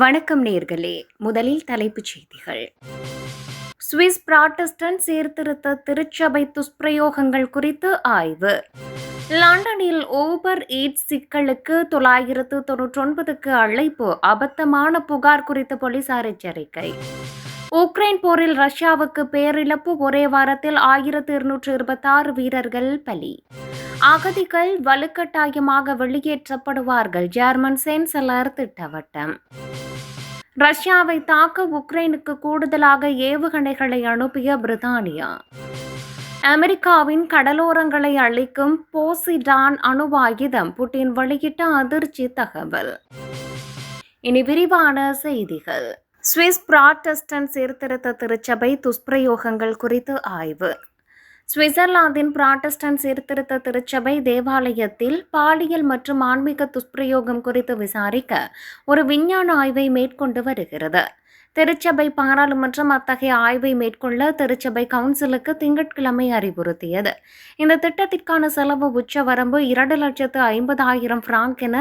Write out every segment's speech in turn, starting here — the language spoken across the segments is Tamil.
வணக்கம் நேர்களே. முதலில் தலைப்புச் செய்திகள். சுவிஸ் பிராட்டஸ்டன்ட் சீர்திருத்த திருச்சபை துஷ்பிரயோகங்கள் குறித்து ஆய்வு. லண்டனில் ஓபர் ஈட் சிக்கலுக்கு தொள்ளாயிரத்து தொன்னூற்றொன்பதுக்கு அழைப்பு அபத்தமான புகார் குறித்து போலீசார் எச்சரிக்கை. உக்ரைன் போரில் ரஷ்யாவுக்கு பேரிழப்பு ஒரே வாரத்தில் ஆயிரத்து இருநூற்று இருபத்தாறு வீரர்கள் பலி. அகதிகள் வலுக்கட்டாயமாக வெளியேற்றப்படுவார்கள் ஜெர்மன் சென்சலர் திட்டவட்டம். ரஷ்யாவை தாக்க உக்ரைனுக்கு கூடுதலாக ஏவுகணைகளை அனுப்பிய பிரித்தானியா. அமெரிக்காவின் கடலோரங்களை அழிக்கும் போசிடான் அணுவாயுதம் புட்டின் வெளியிட்ட அதிர்ச்சி தகவல். இனி விரிவான செய்திகள். சுவிஸ் பிராட்டஸ்டன் சீர்திருத்த திருச்சபை துஷ்பிரயோகங்கள் குறித்து ஆய்வு. சுவிட்சர்லாந்தின் புராட்டஸ்டன்ட் சீர்திருத்த திருச்சபை தேவாலயத்தில் பாலியல் மற்றும் ஆன்மீக துஷ்பிரயோகம் குறித்து விசாரிக்க ஒரு விஞ்ஞான ஆய்வை மேற்கொண்டு வருகிறது. திருச்சபை பாராளுமன்றம் அத்தகைய ஆய்வை மேற்கொள்ள திருச்சபை கவுன்சிலுக்கு திங்கட்கிழமை அறிவுறுத்தியது. இந்த திட்டத்திற்கான செலவு உச்சவரம்பு இரண்டு லட்சத்து ஐம்பதாயிரம் பிராங்க் என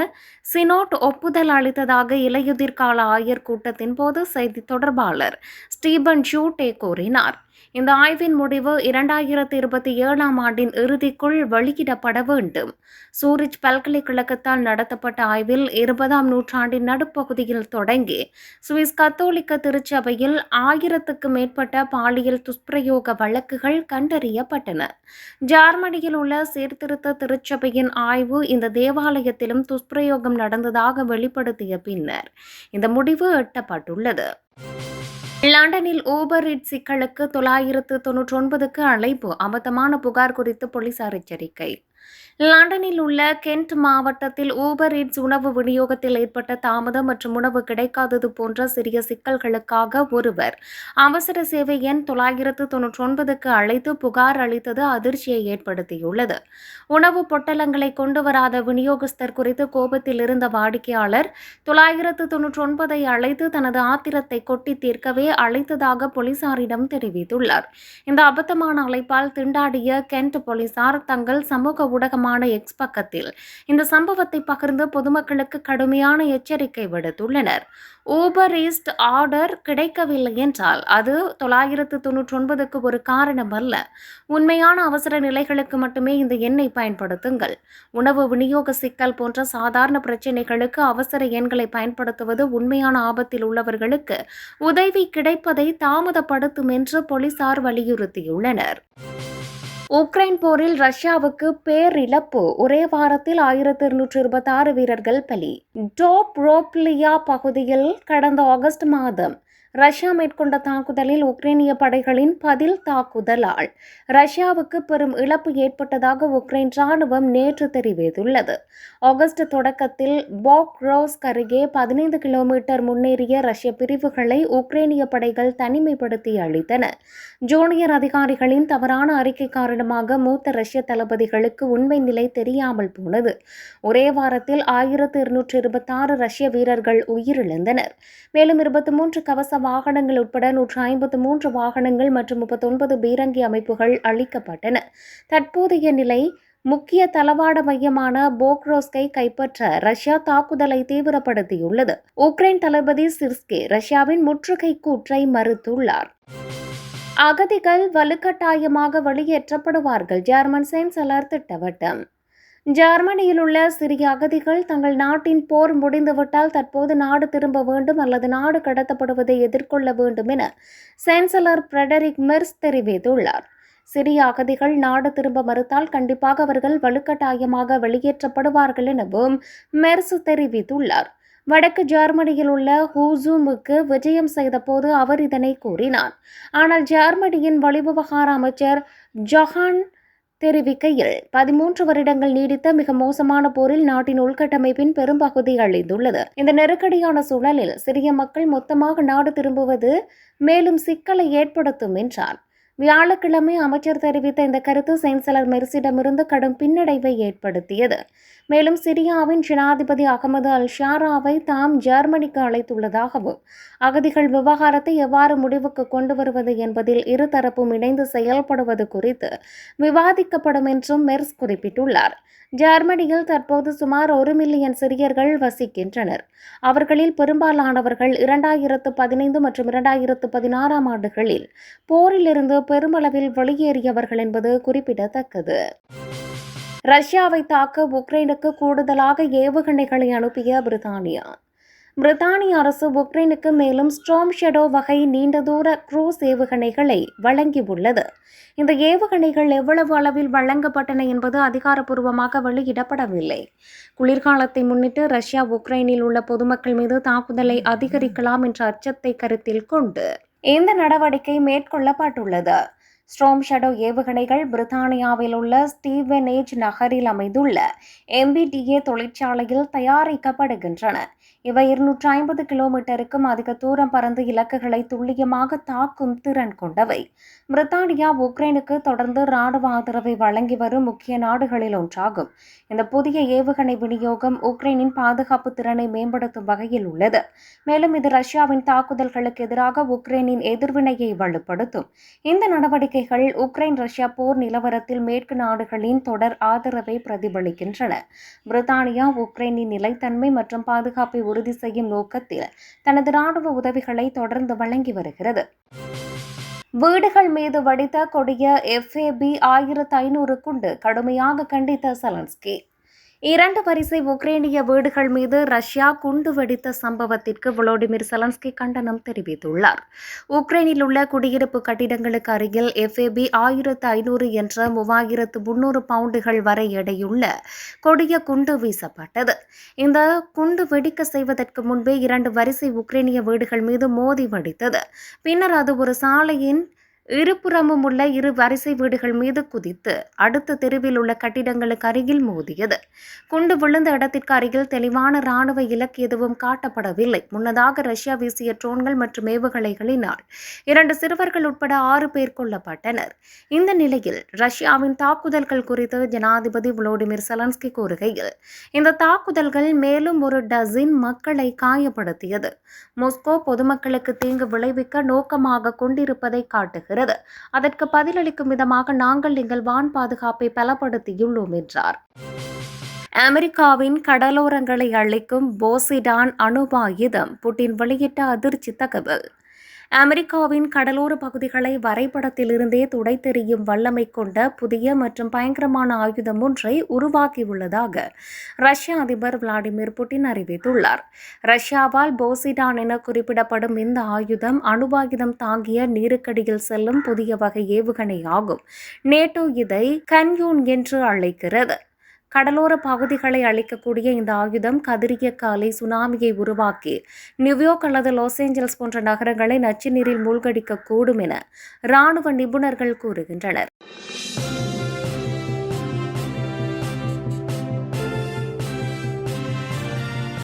சினோட் ஒப்புதல் அளித்ததாக இலையுதிர்கால ஆயர் கூட்டத்தின் போது செய்தி தொடர்பாளர் ஸ்டீபன் ஷூட்டே கூறினார். இந்த ஆய்வின் முடிவு இரண்டாயிரத்தி இருபத்தி ஏழாம் ஆண்டின் இறுதிக்குள் வெளியிடப்பட வேண்டும். சூரிச் பல்கலைக்கழகத்தால் நடத்தப்பட்ட ஆய்வில் இருபதாம் நூற்றாண்டின் நடுப்பகுதியில் தொடங்கி சுவிஸ் கத்தோலிக்க திருச்சபையில் ஆயிரத்துக்கு மேற்பட்ட பாலியல் துஷ்பிரயோக வழக்குகள் கண்டறியப்பட்டன. ஜார்மனியில் உள்ள சீர்திருத்த திருச்சபையின் ஆய்வு இந்த தேவாலயத்திலும் துஷ்பிரயோகம் நடந்ததாக வெளிப்படுத்திய பின்னர் இந்த முடிவு எட்டப்பட்டுள்ளது. லண்டனில் ஊபர் இட் சிக்கலுக்கு தொள்ளாயிரத்து தொன்னூற்றி ஒன்பதுக்கு அழைப்பு அபத்தமான புகார் குறித்து போலீசார் எச்சரிக்கை. லண்டனில் உள்ள கென்ட் மாவட்டத்தில் ஊபர் இட்ஸ் உணவு விநியோகத்தில் ஏற்பட்ட தாமதம் மற்றும் உணவு கிடைக்காதது போன்ற சிறிய சிக்கல்களுக்காக ஒருவர் அவசர சேவை எண் தொள்ளாயிரத்து தொன்னூற்றி ஒன்பதுக்கு அழைத்து புகார் அளித்தது அதிர்ச்சியை ஏற்படுத்தியுள்ளது. உணவு பொட்டலங்களை கொண்டு வராத விநியோகஸ்தர் குறித்து கோபத்தில் இருந்த வாடிக்கையாளர் தொள்ளாயிரத்து தொன்னூற்றி ஒன்பதை அழைத்து தனது ஆத்திரத்தை கொட்டி தீர்க்கவே அழைத்ததாக போலீசாரிடம் தெரிவித்துள்ளார். இந்த அபத்தமான அழைப்பால் திண்டாடிய கென்ட் போலீசார் தங்கள் சமூக ஊடகமான எக்ஸ் பக்கத்தில் இந்த சம்பவத்தை பகிர்ந்து பொதுமக்களுக்கு கடுமையான எச்சரிக்கை விடுத்துள்ளனர். ஊபர் ஈஸ்ட் ஆர்டர் கிடைக்கவில்லை என்றால் அது தொள்ளாயிரத்து தொன்னூற்றி ஒன்பதுக்கு ஒரு காரணம் அல்ல. உண்மையான அவசர நிலைகளுக்கு மட்டுமே இந்த எண்ணை பயன்படுத்துங்கள். உணவு விநியோக சிக்கல் போன்ற சாதாரண பிரச்சினைகளுக்கு அவசர எண்களை பயன்படுத்துவது உண்மையான ஆபத்தில் உள்ளவர்களுக்கு உதவி கிடைப்பதை தாமதப்படுத்தும் என்று போலீசார் வலியுறுத்தியுள்ளனர். உக்ரைன் போரில் ரஷ்யாவுக்கு பேரிழப்பு. ஒரே வாரத்தில் ஆயிரத்தி இருநூற்றி இருபத்தி ஆறு வீரர்கள் பலி. டோப் ரோப்லியா பகுதியில் கடந்த ஆகஸ்ட் மாதம் ரஷ்யா மேற்கொண்ட தாக்குதலில் உக்ரைனிய படைகளின் பதில் தாக்குதலால் ரஷ்யாவுக்கு பெரும் இழப்பு ஏற்பட்டதாக உக்ரைன் ராணுவம் நேற்று தெரிவித்துள்ளது. ஆகஸ்ட் தொடக்கத்தில் பாக்ரோஸ்க் அருகே பதினைந்து கிலோமீட்டர் முன்னேறிய ரஷ்ய பிரிவுகளை உக்ரைனிய படைகள் தனிமைப்படுத்தி அளித்தன ஜூனியர் அதிகாரிகளின் தவறான அறிக்கை காரணமாக மூத்த ரஷ்ய தளபதிகளுக்கு உண்மை நிலை தெரியாமல் போனது. ஒரே வாரத்தில் ஆயிரத்து இருநூற்று இருபத்தாறு ரஷ்ய வீரர்கள் உயிரிழந்தனர். மேலும் இருபத்தி மூன்று கவச வாகனங்கள் உட்பட நூற்று ஐம்பத்து மூன்று வாகனங்கள் மற்றும் முப்பத்தொன்பது பீரங்கி அமைப்புகள் அளிக்கப்பட்டன தற்போதைய நிலை முக்கிய தளவாட மையமான போக்ரோஸ்கை கைப்பற்ற ரஷ்யா தாக்குதலை தீவிரப்படுத்தியுள்ளது. உக்ரைன் தளபதி சிர்ஸ்கே ரஷ்யாவின் முற்றுகை கூற்றை மறுத்துள்ளார். அகதிகள் வலுக்கட்டாயமாக வெளியேற்றப்படுவார்கள் ஜெர்மன் சென்சலர் திட்டவட்டம். ஜெர்மனியில் உள்ள சிறிய அகதிகள் தங்கள் நாட்டின் போர் முடிந்துவிட்டால் தற்போது நாடு திரும்ப வேண்டும் அல்லது நாடு கடத்தப்படுவதை எதிர்கொள்ள வேண்டும் என சான்சலர் பிரெடரிக் மெர்ஸ் தெரிவித்துள்ளார். சிறிய அகதிகள் நாடு திரும்ப மறுத்தால் கண்டிப்பாக அவர்கள் வலுக்கட்டாயமாக வெளியேற்றப்படுவார்கள் எனவும் மெர்ஸ் தெரிவித்துள்ளார். வடக்கு ஜெர்மனியில் உள்ள ஹூசூமுக்கு விஜயம் செய்தபோது அவர் இதனை கூறினார். ஆனால் ஜெர்மனியின் வெளிவிவகார அமைச்சர் ஜொஹான் தெரிவிக்கையில் பதிமூன்று வருடங்கள் நீடித்த மிக மோசமான போரில் நாட்டின் உள்கட்டமைப்பின் பெரும்பகுதி அழிந்துள்ளது. இந்த நெருக்கடியான சூழலில் சிறிய மக்கள் மொத்தமாக நாடு திரும்புவது மேலும் சிக்கலை ஏற்படுத்தும் என்றார். வியாழக்கிழமை அமைச்சர் தெரிவித்த இந்த கருத்து செயல்சலர் மெர்சிடமிருந்து கடும் பின்னடைவை ஏற்படுத்தியது. மேலும் சிரியாவின் ஜனாதிபதி அகமது அல் ஷாராவை தாம் ஜெர்மனிக்கு அழைத்துள்ளதாகவும் அகதிகள் விவகாரத்தை எவ்வாறு முடிவுக்கு கொண்டு வருவது என்பதில் இருதரப்பும் இணைந்து செயல்படுவது குறித்து விவாதிக்கப்படும் என்றும் மெர்ஸ் குறிப்பிட்டுள்ளார். ஜெர்மனியில் தற்போது சுமார் ஒரு மில்லியன் சிரியர்கள் வசிக்கின்றனர். அவர்களில் பெரும்பாலானவர்கள் இரண்டாயிரத்து பதினைந்து மற்றும் இரண்டாயிரத்து பதினாறாம் ஆண்டுகளில் போரிலிருந்து பெருமளவில் வெளியேறியவர்கள் என்பது குறிப்பிடத்தக்கது. ரஷ்யாவை தாக்க உக்ரைனுக்கு கூடுதலாக ஏவுகணைகளை அனுப்பிய பிரித்தானியா பிரித்தானிய அரசு உக்ரைனுக்கு மேலும் ஸ்ட்ராம் ஷெடோ வகை நீண்ட தூர குரூஸ் ஏவுகணைகளை வழங்கியுள்ளது. இந்த ஏவுகணைகள் எவ்வளவு அளவில் வழங்கப்பட்டன என்பது அதிகாரப்பூர்வமாக வெளியிடப்படவில்லை. குளிர்காலத்தை முன்னிட்டு ரஷ்யா உக்ரைனில் உள்ள பொதுமக்கள் மீது தாக்குதலை அதிகரிக்கலாம் என்ற அச்சத்தை கருத்தில் கொண்டு இந்த நடவடிக்கை மேற்கொள்ளப்பட்டுள்ளது. ஸ்ட்ரோம் ஷடோ ஏவுகணைகள் பிரித்தானியாவில் உள்ள ஸ்டீவனேஜ் நகரில் அமைந்துள்ள எம்பிடிஏ தொழிற்சாலையில் தயாரிக்கப்படுகின்றன. இவை இருநூற்றி ஐம்பது கிலோமீட்டருக்கும் அதிக தூரம் பறந்து இலக்குகளை துல்லியமாக தாக்கும் திறன் கொண்டவை. பிரித்தானியா உக்ரைனுக்கு தொடர்ந்து ராணுவ ஆதரவை வழங்கி வரும் முக்கிய நாடுகளில் ஒன்றாகும். இந்த புதிய ஏவுகணை விநியோகம் உக்ரைனின் பாதுகாப்பு திறனை மேம்படுத்தும் வகையில் உள்ளது. மேலும் இது ரஷ்யாவின் தாக்குதல்களுக்கு எதிராக உக்ரைனின் எதிர்வினையை வலுப்படுத்தும். இந்த நடவடிக்கை நடவடிக்கைகள் உக்ரைன் ரஷ்யா போர் நிலவரத்தில் மேற்கு நாடுகளின் தொடர் ஆதரவை பிரதிபலிக்கின்றன. பிரித்தானியா உக்ரைனின் நிலைத்தன்மை மற்றும் பாதுகாப்பை உறுதி செய்யும் நோக்கத்தில் தனது ராணுவ உதவிகளை தொடர்ந்து வழங்கி வருகிறது. வீடுகள் மீது வடித்த கொடிய எஃப்ஏபி ஆயிரத்து ஐநூறு குண்டு கடுமையாக கண்டித்த செலன்ஸ்கி. இரண்டு வரிசை உக்ரைனிய வீடுகள் மீது ரஷ்யா குண்டு வெடித்த சம்பவத்திற்கு விளோடிமிர் செலன்ஸ்கி கண்டனம் தெரிவித்துள்ளார். உக்ரைனில் உள்ள குடியிருப்பு கட்டிடங்களுக்கு அருகில் எஃப்ஏபி ஆயிரத்து ஐநூறு என்ற மூவாயிரத்து முன்னூறு பவுண்டுகள் வரை எடையுள்ள கொடிய குண்டு வீசப்பட்டது. இந்த குண்டு வெடிக்க செய்வதற்கு முன்பே இரண்டு வரிசை உக்ரைனிய வீடுகள் மீது மோதி வெடித்தது. பின்னர் அது ஒரு சாலையின் இருபுறமும் உள்ள இரு வரிசை வீடுகள் மீது குதித்து அடுத்த தெருவில் உள்ள கட்டிடங்களுக்கு அருகில் மோதியது. குண்டு விழுந்த இடத்திற்கு அருகில் தெளிவான ராணுவ இலக்கு எதுவும் காட்டப்படவில்லை. முன்னதாக ரஷ்யா வீசிய ட்ரோன்கள் மற்றும் ஏவுகணைகளினால் இரண்டு சிறுவர்கள் உட்பட ஆறு பேர் கொல்லப்பட்டனர். இந்த நிலையில் ரஷ்யாவின் தாக்குதல்கள் குறித்து ஜனாதிபதி விளோடிமிர் செலன்ஸ்கி கூறுகையில் இந்த தாக்குதல்கள் மேலும் ஒரு டசின் மக்களை காயப்படுத்தியது. மொஸ்கோ பொதுமக்களுக்கு தீங்கு விளைவிக்க நோக்கமாக கொண்டிருப்பதை காட்டுகிறது. அதற்கு பதிலளிக்கும் விதமாக நாங்கள் எங்கள் வான் பாதுகாப்பை பலப்படுத்தியுள்ளோம் என்றார். அமெரிக்காவின் கடலோரங்களை அழிக்கும் போசிடான் அணுவாயுதம் புட்டின் வெளியிட்ட அதிர்ச்சி தகவல். அமெரிக்காவின் கடலோர பகுதிகளை வரைபடத்திலிருந்தே துடைத்தெறியும் வல்லமை கொண்ட புதிய மற்றும் பயங்கரமான ஆயுதம் ஒன்றை உருவாக்கியுள்ளதாக ரஷ்ய அதிபர் விளாடிமிர் புட்டின் அறிவித்துள்ளார். ரஷ்யாவால் போசிடான் என குறிப்பிடப்படும் இந்த ஆயுதம் அணுவாயுதம் தாங்கிய நீருக்கடியில் செல்லும் புதிய வகை ஏவுகணை ஆகும் நேட்டோ இதை கன்யூன் என்று அழைக்கிறது. கடலோர பகுதிகளை அழிக்கக்கூடிய இந்த ஆயுதம் கதிரிய காலை சுனாமியை உருவாக்கி நியூயார்க் அல்லது லாஸ் ஏஞ்சல்ஸ் போன்ற நகரங்களை நச்சு நீரில் மூழ்கடிக்கக்கூடும் என ராணுவ நிபுணர்கள் கூறுகின்றனர்.